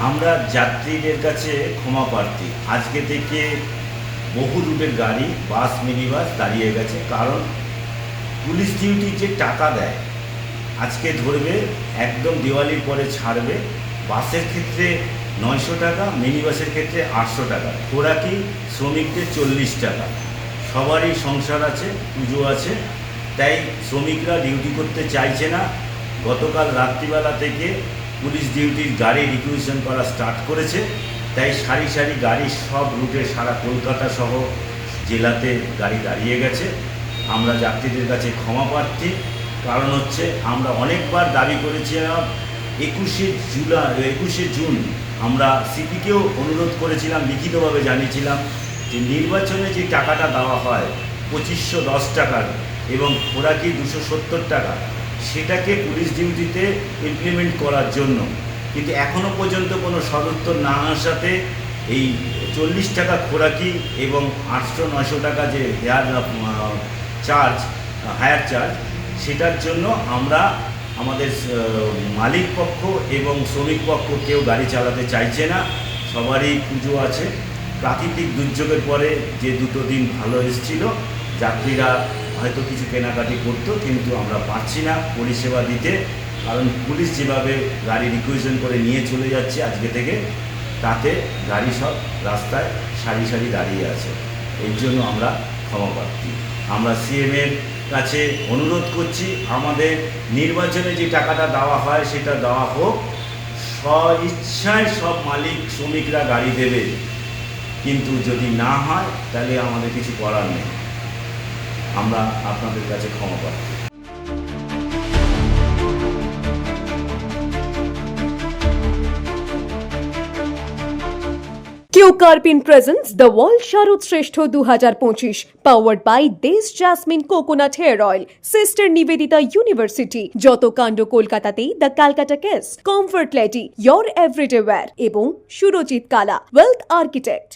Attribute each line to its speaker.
Speaker 1: আমরা যাত্রীদের কাছে ক্ষমা প্রার্থী। আজকে থেকে বহু রুটের গাড়ি, বাস মিনি বাস দাঁড়িয়ে গেছে। কারণ পুলিশ ডিউটি যে টাকা দেয়, আজকে ধরবে, একদম দিওয়ালির পরে ছাড়বে। বাসের ক্ষেত্রে নয়শো টাকা মিনি বাসের ক্ষেত্রে আটশো টাকা। খোরাকি শ্রমিকদের চল্লিশ টাকা? সবারই সংসার আছে, পুজো আছে। তাই শ্রমিকরা ডিউটি করতে চাইছে না। গতকাল রাত্রিবেলা থেকে পুলিশ ডিউটির গাড়ি রিকুইশন করা স্টার্ট করেছে। তাই সারি সারি গাড়ি সব রুটে সারা কলকাতা সহ জেলাতে গাড়ি দাঁড়িয়ে গেছে। আমরা যাত্রীদের কাছে ক্ষমা প্রার্থী। কারণ হচ্ছে আমরা অনেকবার দাবি করেছিলাম, একুশে জুলাই, একুশে জুন আমরা সিপিকেও অনুরোধ করেছিলাম, লিখিতভাবে জানিয়েছিলাম যে নির্বাচনে যে টাকাটা দেওয়া হয়, পঁচিশশো দশ টাকার এবং খোরাকি দুশো সত্তর টাকা সেটাকে পুলিশ ডিউটিতে ইমপ্লিমেন্ট করার জন্য। কিন্তু এখনও পর্যন্ত কোনো সদুত্তর না আসাতে এই চল্লিশ টাকা খোরাকি এবং আটশো, নয়শো টাকা যে হেয়ার চার্জ হায়ার চার্জ সেটার জন্য আমরা আমাদের মালিক পক্ষ এবং শ্রমিক পক্ষ কেউ গাড়ি চালাতে চাইছে না। সবারই পুজো আছে। প্রাকৃতিক দুর্যোগের পরে যে দুটো দিন ভালো এসেছিল, যাত্রীরা হয়তো কিছু কেনাকাটি করতো কিন্তু আমরা পারছি না পরিষেবা দিতে। কারণ পুলিশ যেভাবে গাড়ি রিকুইশন করে নিয়ে চলে যাচ্ছে আজকে থেকে, তাতে গাড়ি সব রাস্তায় সারি সারি দাঁড়িয়ে আছে। এর জন্য আমরা ক্ষমা প্রার্থী। আমরা সিএমের কাছে অনুরোধ করছি, আমাদের নির্বাচনে যে টাকাটা দেওয়া হয় সেটা দেওয়া হোক। স্ব ইচ্ছায় সব মালিক, শ্রমিকরা গাড়ি দেবে। কিন্তু যদি না হয়, তাহলে আমাদের কিছু করার নেই। আমরা আপনাদের কাছে ক্ষমা
Speaker 2: Keo Karpin presents the world শারদ শ্রেষ্ঠ দু হাজার পঁচিশ পাওয়ার্ড বাই দেশ jasmine coconut hair oil sister Nivedita university যত কাণ্ড কলকাতাতেই the Calcutta case comfort lady your everyday wear এবং সুরজিৎ কালা ওয়েলথ আর্কিটেক্ট